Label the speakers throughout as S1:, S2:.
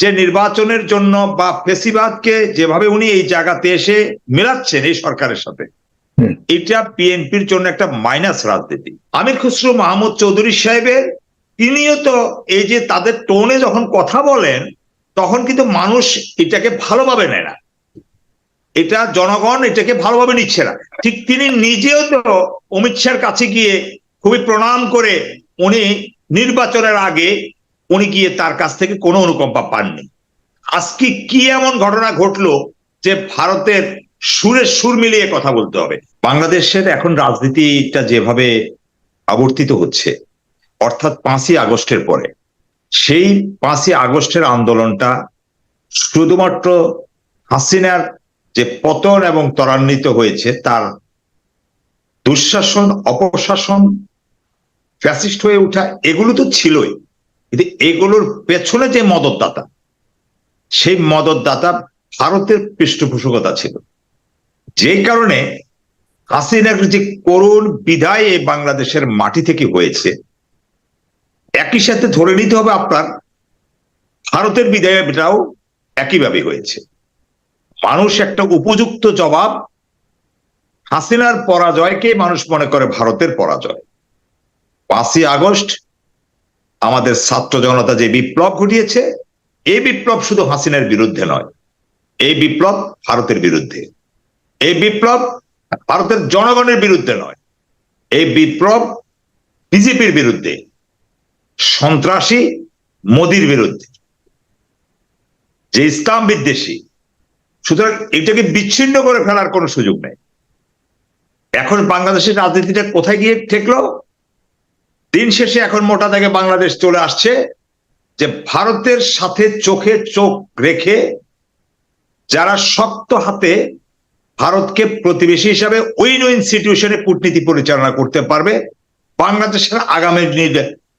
S1: যে নির্বাচনের জন্য বা ফেসিবাদকে যেভাবে উনি এই জায়গাতে এসে মেলাচ্ছেন এই সরকারের সাথে এটা বিএনপির জন্য একটা মাইনাস রাজনীতি। আমির খুসরু মাহমুদ চৌধুরী সাহেবের তিনিও তো এই যে তাদের টোনে যখন কথা বলেন তখন কিন্তু মানুষ এটাকে ভালোভাবে নেয় না। এটা জনগণ এটাকে ভালোভাবে নিচ্ছে না। ঠিক তিনি নিজেও তো অমিত শাহর কাছে গিয়ে খুবই প্রণাম করে উনি নির্বাচনের আগে উনি গিয়ে তার কাছ থেকে কোনো অনুকম্পা পাননি। আজকে কি এমন ঘটনা ঘটলো যে ভারতের সুরের সুর মিলিয়ে কথা বলতে হবে? বাংলাদেশের এখন রাজনীতিটা যেভাবে আবর্তিত হচ্ছে, অর্থাৎ পাঁচই আগস্টের পরে, সেই পাঁচই আগস্টের আন্দোলনটা শুধুমাত্র হাসিনার যে পতন এবং ত্বরান্বিত হয়েছে, তার দুঃশাসন, অপশাসন, ফ্যাসিস্ট হয়ে ওঠা, এগুলো তো ছিলই। কিন্তু এগুলোর পেছনে যে মদতদাতা, সেই মদতদাতা ভারতের পৃষ্ঠপোষকতা ছিল। যে কারণে হাসিনার যে করুণ বিদায় এই বাংলাদেশের মাটি থেকে হয়েছে, একই সাথে ধরে নিতে হবে আপনার, ভারতের বিদায়টাও একইভাবে হয়েছে। মানুষ একটা উপযুক্ত জবাব, হাসিনার পরাজয়কে মানুষ মনে করে ভারতের পরাজয়। পাঁচই আগস্ট আমাদের ছাত্র জনতা যে বিপ্লব ঘটিয়েছে, এই বিপ্লব শুধু হাসিনার বিরুদ্ধে নয়, এই বিপ্লব ভারতের বিরুদ্ধে। এই বিপ্লব ভারতের জনগণের বিরুদ্ধে নয়, এই বিপ্লব বিজেপির বিরুদ্ধে, সন্ত্রাসী মোদির বিরুদ্ধে। যে ইসলাম বিদ্বেষী, সুতরাং এটাকে বিচ্ছিন্ন করে ফেলার কোনো সুযোগ নেই। এখন বাংলাদেশের রাজনীতিটা কোথায় গিয়ে ঠেকলো? দিন শেষে এখন মোটা থেকে বাংলাদেশ চলে আসছে, যে ভারতের সাথে চোখে চোখ রেখে যারা শক্ত হাতে ভারতকে প্রতিবেশী হিসাবে উইন উইন কূটনীতি পরিচালনা করতে পারবে, বাংলাদেশের আগামী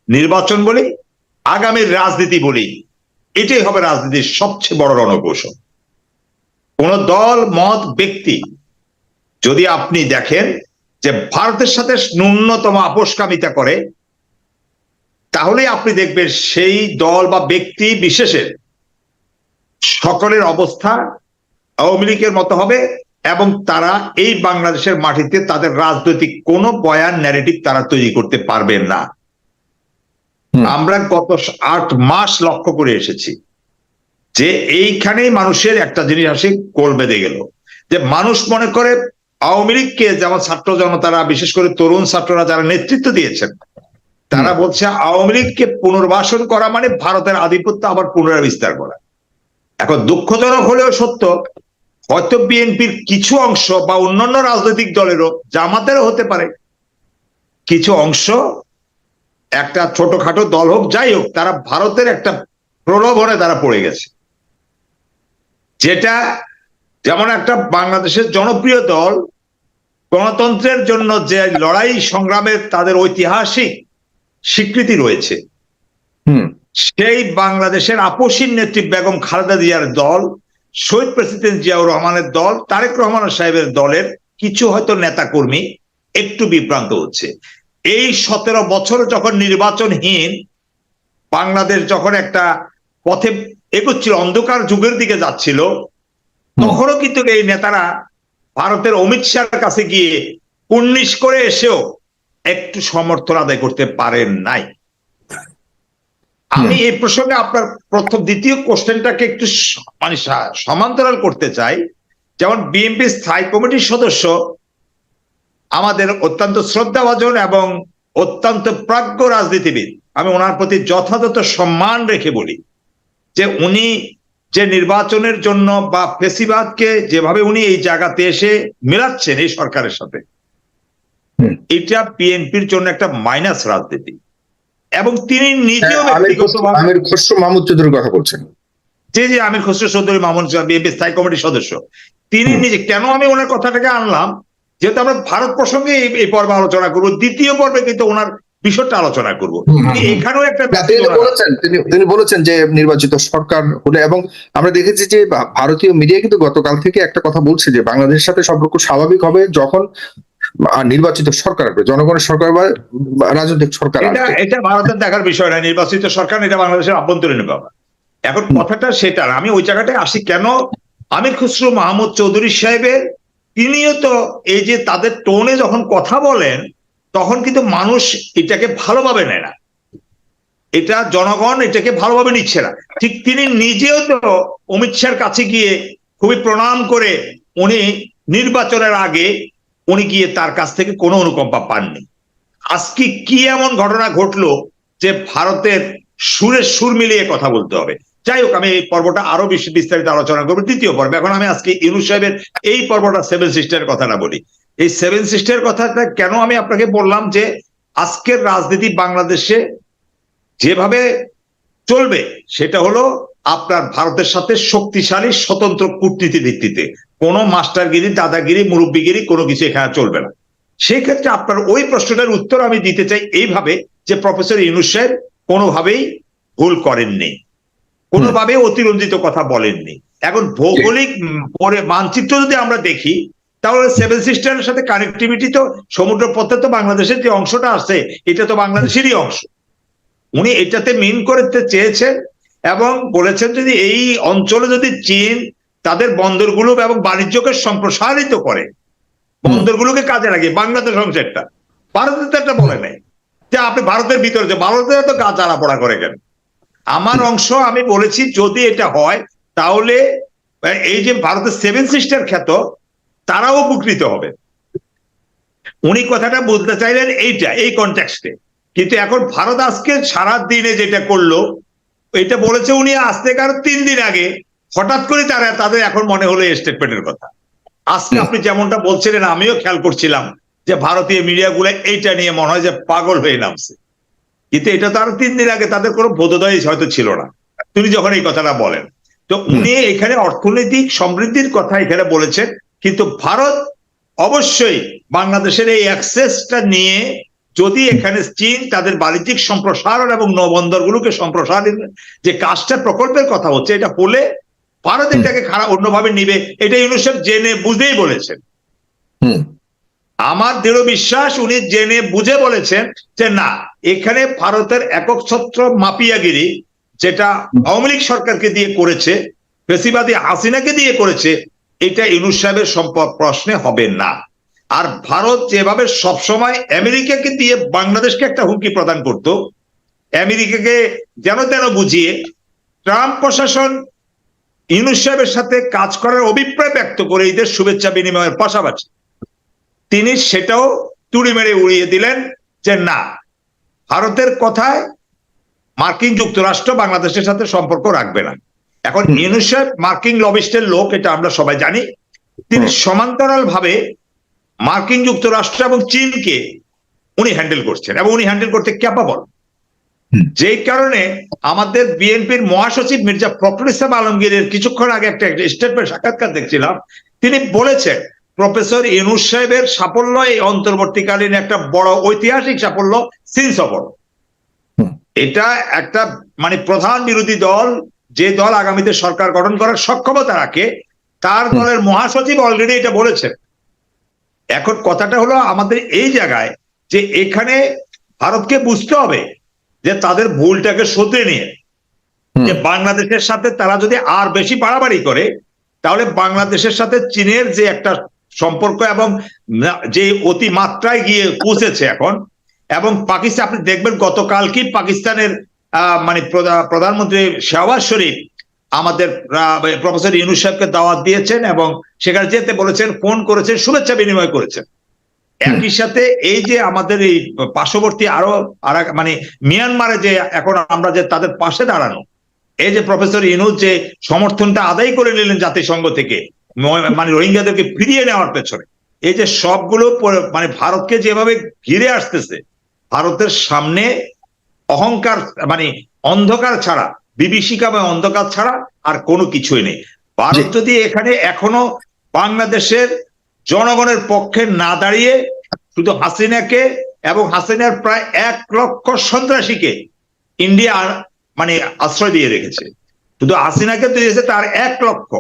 S1: নির্বাচন বলি, আগামী রাজনীতি বলি, এটাই হবে রাজনীতির সবচেয়ে বড় রণকৌশল। কোন দল, মত, ব্যক্তি যদি আপনি দেখেন যে ভারতের সাথে ন্যূনতম আপোষকামিতা করে তাহলে আপনি দেখবেন সেই দল বা ব্যক্তি বিশেষের সকলের অবস্থা আওয়ামী লীগের মতো হবে এবং তারা এই বাংলাদেশের মাটিতে তাদের রাজনৈতিক কোনো বয়ান ন্যারেটিভ তারা তৈরি করতে পারবেন না। আমরা গত আট মাস লক্ষ্য করে এসেছি যে এইখানেই মানুষের একটা জিনিস আসে কোল বেঁধে গেল। যে মানুষ মনে করে আওয়ামী লীগকে যেমন ছাত্র জনতারা বিশেষ করে তরুণ ছাত্ররা যারা নেতৃত্ব দিয়েছেন তারা বলছে আওয়ামী লীগকে পুনর্বাসন করা মানে ভারতের আধিপত্য আবার পুনরায় বিস্তার করা। এখন দুঃখজনক হলেও সত্য, হয়তো বিএনপির কিছু অংশ বা অন্যান্য রাজনৈতিক দলেরও জামাতেরও হতে পারে। কিছু অংশ, একটা ছোটখাটো দল হোক, যাই হোক, তারা ভারতের একটা প্রলোভনে তারা পড়ে গেছে। যেটা যেমন একটা বাংলাদেশের জনপ্রিয় দল, গণতন্ত্রের জন্য যে লড়াই সংগ্রামের তাদের ঐতিহাসিক স্বীকৃতি রয়েছে।
S2: হুম।
S1: সেই বাংলাদেশের আপসীন নেত্রী বেগম খালেদা জিয়ার দল শহীদ প্রেসিডেন্ট জিয়াউর রহমানের দল তারেক রহমান সাহেবের দলের কিছু হয়তো নেতাকর্মী একটু বিভ্রান্ত হচ্ছে। এই সতেরো বছর যখন নির্বাচনহীন বাংলাদেশ যখন একটা পথে এগোচ্ছিল অন্ধকার যুগের দিকে যাচ্ছিল তখনও কিন্তু এই নেতারা ভারতের অমিত শাহের কাছে গিয়ে উনিশ করে এসেও একটু সমর্থন আদায় করতে পারেন নাই। আমি এই প্রসঙ্গে আপনার প্রথম দ্বিতীয় কোশ্চেনটাকে একটু মানে সমান্তরাল করতে চাই। যেমন বিএনপি স্থায়ী কমিটির সদস্য আমাদের অত্যন্ত শ্রদ্ধাভাজন এবং অত্যন্ত প্রাজ্ঞ রাজনীতিবিদ। আমি ওনার প্রতি যথাযথ সম্মান রেখে বলি যে উনি যে নির্বাচনের জন্য বা ফেসিবাদকে যেভাবে উনি এই জায়গাতে এসে মেলাচ্ছেন এই সরকারের সাথে। এটা বিএনপির জন্য একটা মাইনাস রাজনীতি। এবং তিনি নিজেও
S2: হ্যাঁ, আমির খসরু- মাহমুদ চৌধুরীর কথা বলছেন।
S1: যে যে আমির খসরু চৌধুরী মামুন বিএনপি স্থায়ী কমিটির সদস্য। তিনি নিজে কেন আমি ওনার কথাটাকে আনলাম? যেহেতু আমরা ভারত প্রসঙ্গে এই- পর্বে আলোচনা করব দ্বিতীয় পর্বে কিন্তু ওনার বিষয়টা আলোচনা করব। এখানেও একটা
S2: বলেছেন তিনি তিনি বলেছেন যে নির্বাচিত সরকার হলে এবং আমরা দেখেছি যে ভারতীয় মিডিয়া কিন্তু গতকাল থেকে একটা কথা বলছে যে বাংলাদেশের সাথে সম্পর্ক স্বাভাবিক হবে যখন আহ, নির্বাচিত সরকার আসবে জনগণের সরকার বা রাজনৈতিক সরকার
S1: এটা ভারতের দেখার বিষয় না নির্বাচিত সরকার এটা বাংলাদেশের আভ্যন্তরীণ ব্যাপার এখন কথাটা সেটা। আমি ওই জায়গাটায় আসি কেন? আমির খুসরু মাহমুদ চৌধুরী সাহেবের তিনিও তো এই যে তাদের টোনে যখন কথা বলেন তখন কিন্তু মানুষ এটাকে ভালোভাবে নেয় না। এটা জনগণ এটাকে ভালোভাবে নিচ্ছে না। ঠিক তিনি নিজেও তো অমিত শাহর কাছে গিয়ে খুবই প্রণাম করে উনি নির্বাচনের আগে উনি গিয়ে তার কাছ থেকে কোনো অনুকম্পা পাননি। আজকে কি এমন ঘটনা ঘটলো যে ভারতের সুরের সুর মিলিয়ে কথা বলতে হবে? যাই হোক, আমি এই পর্বটা আরও বেশি বিস্তারিত আলোচনা করব। দ্বিতীয় পর্ব। এখন আমি আজকে ইউনুস সাহেবের এই পর্বটা সেভেন সিস্টারের কথাটা বলি। এই সেভেন সিস্টারের কথাটা কেন আমি আপনাকে বললাম যে, আজকের রাজনীতি বাংলাদেশে যেভাবে চলবে, সেটা হলো আপনার ভারতের সাথে শক্তিশালী, স্বতন্ত্র কূটনীতি ভিত্তিতে। কোনো মাস্টারগিরি, দাদাগিরি, মুরব্বীগিরি কোনো কিছু এখানে চলবে না। সেই ক্ষেত্রে আপনার ওই প্রশ্নটার উত্তর আমি দিতে চাই এইভাবে যে প্রফেসর ইউনুস সাহেব কোনোভাবেই ভুল করেননি। কোনোভাবে অতিরঞ্জিত কথা বলেননি। এখন ভৌগোলিক মানচিত্র যদি আমরা দেখি, তাহলে সেভেন সিস্টারের সাথে কানেক্টিভিটি তো সমুদ্র পথে তো বাংলাদেশের যে অংশটা আছে, এটা তো বাংলাদেশেরই অংশ। উনি এটাতে মিন করতে চেয়েছেন এবং বলেছেন যদি এই অঞ্চলে যদি চীন তাদের বন্দরগুলো এবং বাণিজ্যকে সম্প্রসারিত করে। বন্দরগুলোকে কাজে লাগিয়ে বাংলাদেশ অংশেরটা ভারতের তো একটা বলে নেই। যে আপনি ভারতের ভিতরে যে ভারতের তো কাজ আলাপড়া করে কেন? আমার অংশ আমি বলেছি যদি এটা হয় তাহলে এই যে ভারতের সেভেন সিস্টার খ্যাত তারাও উপকৃত হবে। উনি কথাটা বলতে চাইলেন এইটা এই কনটেক্সটে কিন্তু এখন ভারত আজকে সারা দিনে যেটা করল এটা বলেছে উনি আজ থেকে আরও তিন দিন আগে। হঠাৎ করে তারা তাদের এখন মনে হলো এই স্টেটমেন্টের কথা। আজকে আপনি যেমনটা বলছিলেন আমিও খেয়াল করছিলাম যে ভারতীয় মিডিয়াগুলো এইটা নিয়ে মনে হয় যে পাগল হয়ে নামছে। কিন্তু এটা তো আরও তিন দিন আগে তাদের কোনো বোধোদয় হয়তো ছিল না। তিনি যখন এই কথাটা বলেন তো উনি এখানে অর্থনৈতিক সমৃদ্ধির কথা এখানে বলেছেন কিন্তু ভারত অবশ্যই বাংলাদেশের এই অ্যাক্সেসটা নিয়ে যদি এখানে চীন তাদের বাণিজ্যিক সম্প্রসারণ এবং নৌবন্দরগুলোকে সম্প্রসারণ যে কাজটা প্রকল্পের কথা হচ্ছে এটা হলে ভারত এটাকে খারাপ অন্যভাবে নিবে এটা ইউনিসেফ জেনে বুঝেই বলেছেন। আমার দৃঢ় বিশ্বাস উনি জেনে বুঝে বলেছেন যে না এখানে ভারতের একক ছত্র মাপিয়াগিরি যেটা আওয়ামী লীগ সরকারকে দিয়ে করেছে ফেসিবাদী হাসিনাকে দিয়ে করেছে এটা ইউনুস সাহেবের সম্পদ প্রশ্নে হবে না। আর ভারত যেভাবে সবসময় আমেরিকাকে দিয়ে বাংলাদেশকে একটা হুমকি প্রদান করত আমেরিকাকে যেন তেন বুঝিয়ে ট্রাম্প প্রশাসন ইউনুস সাহেবের সাথে কাজ করার অভিপ্রায় ব্যক্ত করে ঈদের শুভেচ্ছা বিনিময়ের পাশাপাশি তিনি সেটাও তুড়ি মেরে উড়িয়ে দিলেন যে না ভারতের কথায় মার্কিন যুক্তরাষ্ট্র বাংলাদেশের সাথে সম্পর্ক রাখবে না। এখন। ইউনুস সাহেব মার্কিন লবিস্টের লোক এটা আমরা সবাই জানি। তিনি সমান্তরাল ভাবে মার্কিন যুক্তরাষ্ট্র এবং চীনকে উনি হ্যান্ডেল করছেন এবং উনি হ্যান্ডেল করতে ক্যাপাবল যেই কারণে আমাদের বিএনপির মহাসচিব মির্জা ফখরুল ইসলাম আলমগীরের কিছুক্ষণ আগে একটা স্টেটমেন্ট সাক্ষাৎকার দেখছিলাম। তিনি বলেছেন প্রফেসর ইনুস সাহেবের সাফল্য এই অন্তর্বর্তীকালীন একটা বড় ঐতিহাসিক সাফল্য চীন সফর। এটা একটা মানে প্রধান বিরোধী দল যে দল আগামীতে সরকার গঠন করার সক্ষমতা রাখে তার দলের মহাসচিব অলরেডি এটা বলেছেন। এখন কথাটা হলো আমাদের এই জায়গায় যে এখানে ভারতকে বুঝতে হবে যে তাদের ভুলটাকে শুধরে নিয়ে যে বাংলাদেশের সাথে তারা যদি আর বেশি বাড়াবাড়ি করে তাহলে বাংলাদেশের সাথে চীনের যে একটা সম্পর্ক এবং যে অতিমাত্রায় গিয়ে পৌঁছেছে এখন এবং পাকিস্তান আপনি দেখবেন গতকাল কি পাকিস্তানের আহ, মানে প্রধা- প্রধানমন্ত্রী শেহবাজ শরীফ আমাদের প্রফেসর ইউনুস সাহেবকে দাওয়াত দিয়েছেন এবং সেখানে যেতে বলেছেন ফোন করেছেন শুভেচ্ছা বিনিময় করেছেন। একই সাথে এই যে আমাদের এই পার্শ্ববর্তী আরও আর মানে মিয়ানমারে যে এখন আমরা যে তাদের পাশে দাঁড়ানো এই যে প্রফেসর ইনুজ যে সমর্থনটা আদায় করে নিলেন জাতিসংঘ থেকে মানে রোহিঙ্গাদেরকে ফিরিয়ে নেওয়ার পেছনে এই যে সবগুলো মানে ভারতকে যেভাবে ঘিরে আসতেছে ভারতের সামনে অহংকার মানে অন্ধকার ছাড়া বিভীষিকা বা অন্ধকার ছাড়া আর কোনো কিছুই নেই। ভারত যদি এখানে এখনও বাংলাদেশের জনগণের পক্ষে না দাঁড়িয়ে শুধু হাসিনাকে এবং হাসিনার প্রায় এক লক্ষ সন্ত্রাসীকে ইন্ডিয়া মানে আশ্রয় দিয়ে রেখেছে। শুধু হাসিনাকে দিয়েছে, তার এক লক্ষ,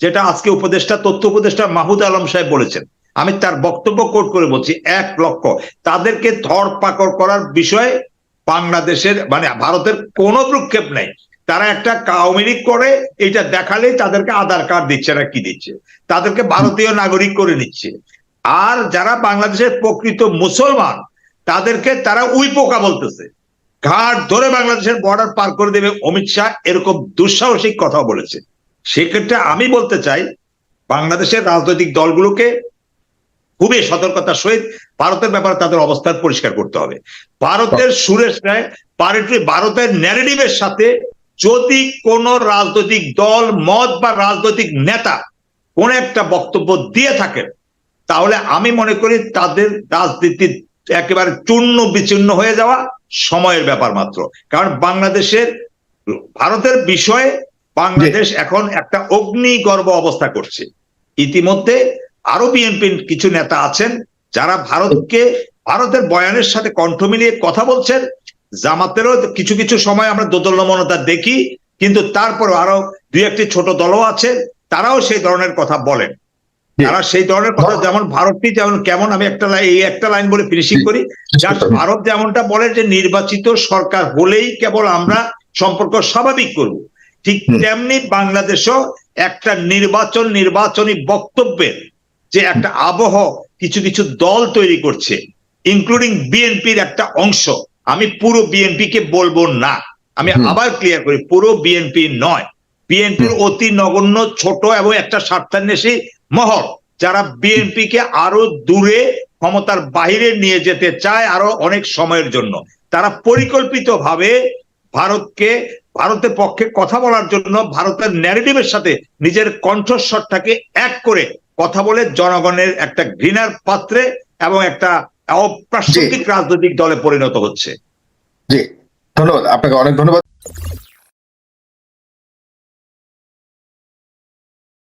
S1: যেটা আজকে উপদেষ্টা, তথ্য উপদেষ্টা মাহুদ আলম সাহেব বলেছেন। আমি তার বক্তব্য কোট করে বলছি, এক লক্ষ। তাদেরকে ধরপাকড় করার বিষয়ে বাংলাদেশের মানে ভারতের কোনো প্রক্ষেপ নেই। তারা একটা আওয়ামী লীগ করে এটা দেখালে তাদেরকে আধার কার্ড দিচ্ছে না কি দিচ্ছে। তাদেরকে ভারতীয় নাগরিক করে নিচ্ছে। আর যারা বাংলাদেশের প্রকৃত মুসলমান তাদেরকে তারা উই পোকা বলতেছে। ঘাট ধরে বাংলাদেশের বর্ডার পার করে দেবে অমিত শাহ এরকম দুঃসাহসিক কথা বলেছে। সেক্ষেত্রে আমি বলতে চাই বাংলাদেশের রাজনৈতিক দলগুলোকে খুবই সতর্কতার সহিত ভারতের ব্যাপারে তাদের অবস্থান পরিষ্কার করতে হবে। ভারতের সুরেশ রায় ভারতের ভারতের ন্যারেটিভের সাথে যদি কোন রাজনৈতিক দল মত বা রাজনৈতিক নেতা কোন একটা বক্তব্য দিয়ে থাকেন তাহলে আমি মনে করি তাদের রাজনীতি একেবারে চূর্ণ বিচূর্ণ হয়ে যাওয়া সময়ের ব্যাপার মাত্র। কারণ বাংলাদেশের ভারতের বিষয়ে বাংলাদেশ এখন একটা অগ্নিগর্ভ অবস্থা করছে। ইতিমধ্যে আরও বিএনপির কিছু নেতা আছেন যারা ভারতকে ভারতের বয়ানের সাথে কণ্ঠ মিলিয়ে কথা বলছেন। জামাতেরও কিছু কিছু সময় আমরা দোদলমনতা দেখি কিন্তু তারপরে আরও দুই একটি ছোট দলও আছে তারাও সেই ধরনের কথা বলেন। তারা সেই ধরনের কথা যেমন ভারতটি যেমন কেমন আমি একটা লাইন এই একটা লাইন বলে ফিনিশিং করি যার ভারত যেমনটা বলে যে নির্বাচিত সরকার হলেই কেবল আমরা সম্পর্ক স্বাভাবিক করব। ঠিক তেমনি বাংলাদেশও একটা নির্বাচন নির্বাচনী বক্তব্যের যে একটা আবহ কিছু কিছু দল তৈরি করছে ইনক্লুডিং বিএনপির একটা অংশ। আমি পুরো বিএনপি কে বলব না। আমি আবার ক্লিয়ার করি পুরো বিএনপি নয়। বিএনপির অতি নগণ্য ছোট এবং একটা স্বার্থান্বেষী মহল যারা বিএনপি কে আরও দূরে ক্ষমতার বাইরে নিয়ে যেতে চায় আরও অনেক সময়ের জন্য। তারা পরিকল্পিতভাবে ভারতকে ভারতের পক্ষে কথা বলার জন্য ভারতের ন্যারেটিভের সাথে নিজের কণ্ঠস্বরটাকে এক করে কথা বলে জনগণের একটা ঘৃণার পাত্রে এবং একটা অপ্রাসঙ্গিক রাজনৈতিক দলে পরিণত হচ্ছে।
S2: জি ধন্যবাদ। আপনাকে অনেক ধন্যবাদ।